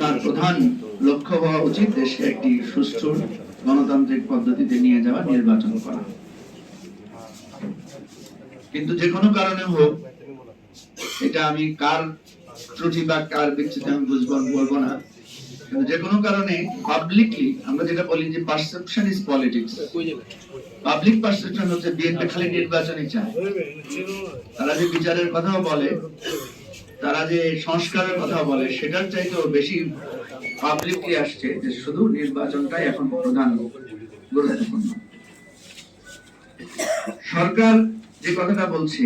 আপনার প্রধান লক্ষ্য হওয়া উচিত দেশকে একটি সুষ্ঠু গণতান্ত্রিক পদ্ধতিতে নিয়ে যাওয়া নির্বাচন করা। কিন্তু যে কোনো কারণে হোক, এটা আমি কার ত্রুটি বা কার বিচ্ছিন্ন আমি বুঝব, বলব না। কিন্তু যে কোনো কারণে পাবলিকলি আমরা যেটা বলি যে perception is politics public perception হচ্ছে বিএনপি খালি নির্বাচনই চায়। তারা যে বিচারের কথাও বলে তারা যে সংস্কারের কথা বলে, সেটার চাইতেও বেশি পাবলিকলি আসছে যে শুধু নির্বাচনটাই এখন প্রধান গুরুত্বপূর্ণ। সরকার যে কথাটা বলছে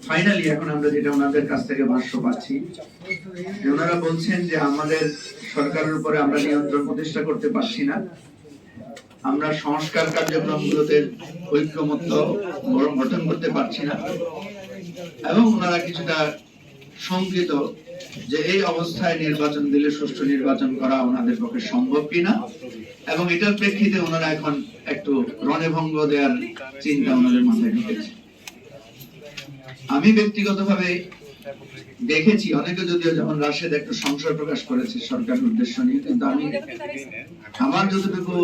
ফাইনালি এখন আমরা যেটা ওনাদের কাছ থেকে ভাষ্য পাচ্ছি ওনারা বলছেন যে আমাদের সরকারের উপরে আমরা নিয়ন্ত্রণ প্রতিষ্ঠা করতে পারছি না। আমরা সংস্কার কার্যক্রমগুলোতে ঐক্যমত্য গঠন করতে পারছি না। এবং ওনারা কিছুটা শঙ্কিত যে এই অবস্থায় নির্বাচন দিলে সুষ্ঠু নির্বাচন করা ওনাদের পক্ষে সম্ভব কিনা, এবং এটার প্রেক্ষিতে ওনারা এখন একটু রণভঙ্গ দেওয়ার চিন্তা ওনাদের মাথায় ঢুকেছে। আমি ব্যক্তিগতভাবে দেখেছি, অনেকে যদিও যেমন রাশেদ একটু সংশয় প্রকাশ করেছে সরকারের উদ্দেশ্য নিয়ে, কিন্তু আমি আমার যতটুকু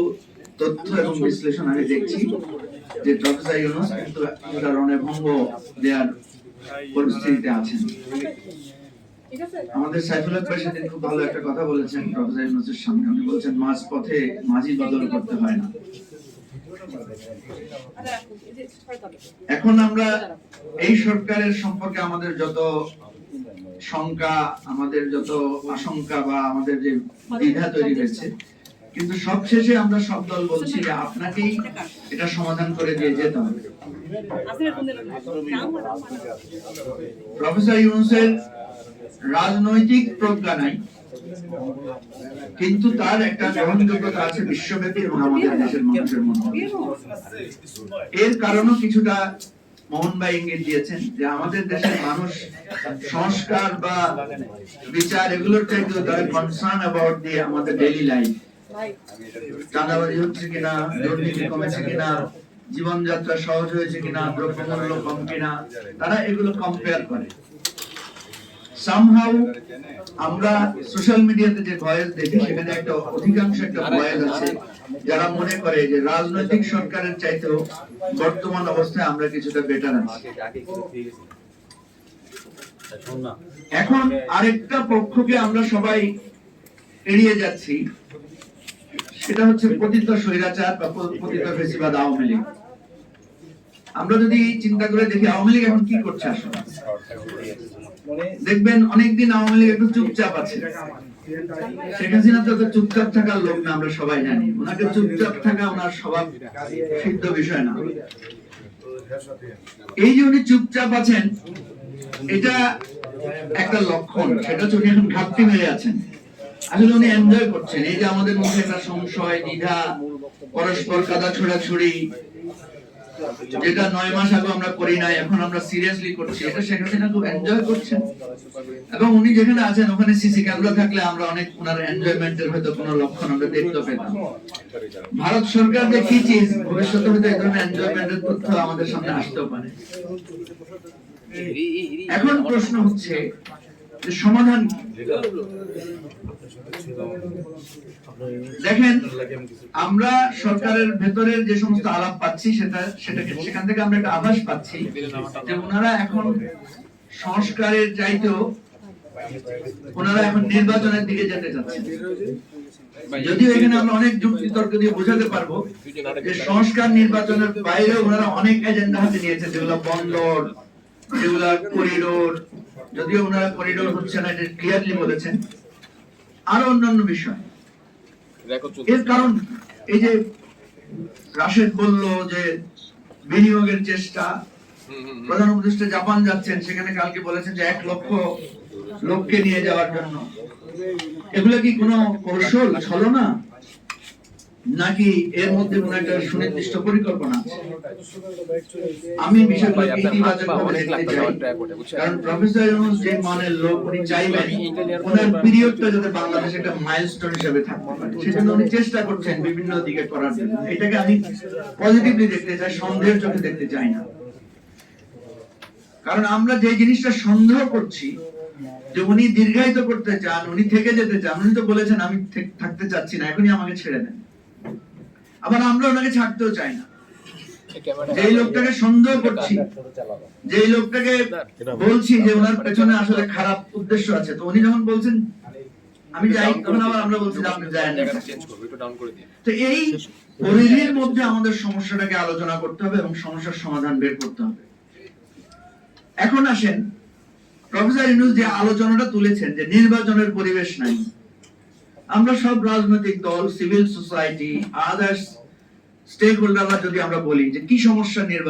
তথ্য এবং বিশ্লেষণ আমি দেখছি যে প্রফেসর ইউনুস কিন্তু রণভঙ্গ দেওয়ার পরিস্থিতিতে আছেন। আমাদের সাইফুল সেদিন খুব ভালো একটা কথা বলেছেন প্রফেসর ইউনুসের সামনে। উনি বলছেন, মাঝ পথে মাঝি বদল করতে হয় না। এখন আমরা এই সরকারের সম্পর্কে আমাদের যত শঙ্কা, আমাদের যত আশঙ্কা বা আমাদের যে দ্বিধা তৈরি হয়েছে কিন্তু সবশেষে আমরা সব দল বলছি যে আপনাকেই এটা সমাধান করে দিয়ে যেতে হবে। প্রফেসর ইউনুসের রাজনৈতিক প্রজ্ঞা নাই, কিন্তু তার একটা গ্রহণযোগ্যতা আছে বিশ্বব্যাপী এবং আমাদের দেশের মানুষের মধ্যে এর কারণও কিছুটা মোহন ভাই ইঙ্গিত দিয়েছেন যে আমাদের দেশের মানুষ সংস্কার বা বিচার এগুলোর চাইতেও তারা কনসার্ন অ্যাবাউট দিয়ে আমাদের ডেইলি লাইফ চাঁদাবাজি হচ্ছে কিনা, দুর্নীতি কমেছে কিনা, জীবনযাত্রা সহজ হয়েছে কিনা, দ্রব্যমূল্য কম কিনা, তারা এগুলো কম্পেয়ার করে। সামহাউ আমরা সোশ্যাল মিডিয়াতে যে ভয়েস দেখি, সেখানে একটা অধিকাংশ একটা ভয়েস আছে। যারা মনে করে যে রাজনৈতিক সরকারের চাইতেও বর্তমান অবস্থায় আমরা কিছুটা বেটার আছি। এখন আরেকটা পক্ষকে আমরা সবাই এড়িয়ে যাচ্ছি। সেটা হচ্ছে পতিত স্বৈরাচার বা পতিত ফেসিবাদ আওয়ামী লীগ। আমরা যদি চিন্তা করে দেখি, আওয়ামী লীগ এখন কি করছে আসলে? দেখবেন অনেকদিন আওয়ামী লীগ একটু চুপচাপ আছে। শেখ হাসিনা তো চুপচাপ থাকার লোক না, আমরা সবাই জানি। ওনাকে চুপচাপ থাকা ওনার স্বভাব সিদ্ধ বিষয় না। এই যে উনি চুপচাপ আছেন, এটা একটা লক্ষণ। সেটা হচ্ছে উনি এখন ঘাটতি মেরে আছেন। আসলে উনি এনজয় করছেন। এই যে আমাদের মধ্যে একটা সংশয়, দ্বিধা, পরস্পর কাদা ছোড়াছুড়ি, যেটা নয় মাস আগে আমরা করি নাই, এখন আমরা সিরিয়াসলি করছি, এটা শেখ হাসিনা খুব এনজয় করছেন। এবং উনি যেখানে আছেন, ওখানে সিসি ক্যামেরা থাকলে আমরা অনেক ওনার এনজয়মেন্টের হয়তো কোনো লক্ষণ আমরা দেখতে পেতাম। ভারত সরকার যে কি চিজ ভবিষ্যতে হয়তো এই ধরনের এনজয়মেন্টের তথ্য আমাদের সামনে আসতেও পারে। এখন প্রশ্ন হচ্ছে সমাধান? দেখেন, আমরা সরকারের ভেতরের যে সমস্ত আলাপ পাচ্ছি, সেটা সেটাকে সেখান থেকে আমরা একটা আভাস পাচ্ছি যে ওনারা এখন সংস্কারের চাইতেও ওনারা এখন নির্বাচনের দিকে যেতে চাচ্ছেন। যদিও এখানে আমরা অনেক যুক্তি তর্ক দিয়ে বোঝাতে পারব যে সংস্কার নির্বাচনের বাইরে ওনারা অনেক এজেন্ডা হাতে নিয়েছে, যেগুলো বন্দর, যেগুলো করিডোর যদিও ওনারা করিডোর হচ্ছে না, এটা ক্লিয়ারলি বলেছেন। আরও অন্যান্য বিষয়। এর কারণ এই যে রাশেদ বলল যে বিনিয়োগের চেষ্টা প্রধান উপদেষ্টা জাপান যাচ্ছেন সেখানে কালকে বলেছেন যে এক লক্ষ লোককে নিয়ে যাওয়ার জন্য। এগুলো কি কোনো কৌশল? ছলনা নাকি এর মধ্যে কোনো একটা সুনির্দিষ্ট পরিকল্পনা আছে? আমি ভাবে দেখতে চাই কারণ প্রফেসর ইউনুস যে মানের লোক উনি চাইবেন ওনার পিরিয়ডটা যাতে বাংলাদেশে একটা মাইলস্টোন হিসেবে থাকতে পারে। সেজন্য উনি চেষ্টা করছেন বিভিন্ন দিকে করার জন্য। এটাকে আমি পজিটিভলি দেখতে চাই সন্দেহের চোখে দেখতে চাই না। কারণ আমরা যে জিনিসটা সন্দেহ করছি যে উনি দীর্ঘায়িত করতে চান উনি থেকে যেতে চান উনি তো বলেছেন আমি থাকতে চাচ্ছি না এখনই আমাকে ছেড়ে দেন। আবার আমরা ওনাকে ছাড়তেও চাই না। যেই লোকটাকে সন্দেহ করছি যেই লোকটাকে বলছি যে ওনার পেছনে আসলে খারাপ উদ্দেশ্য আছে তো উনি যখন বলছেন আমি যাই তখন আবার আমরা বলছি যে আপনি যায়েন না। তো এই পরিধির মধ্যে আমাদের সমস্যাটাকে আলোচনা করতে হবে এবং সমস্যার সমাধান বের করতে হবে। এখন আসেন প্রফেসর ইউনুস যে আলোচনাটা তুলেছেন যে নির্বাচনের পরিবেশ নাই। আমরা সব রাজনৈতিক দল সিভিল সোসাইটি আদার্স স্টেক হোল্ডাররা যদি আমরা বলি যে কি সমস্যা নির্বাচন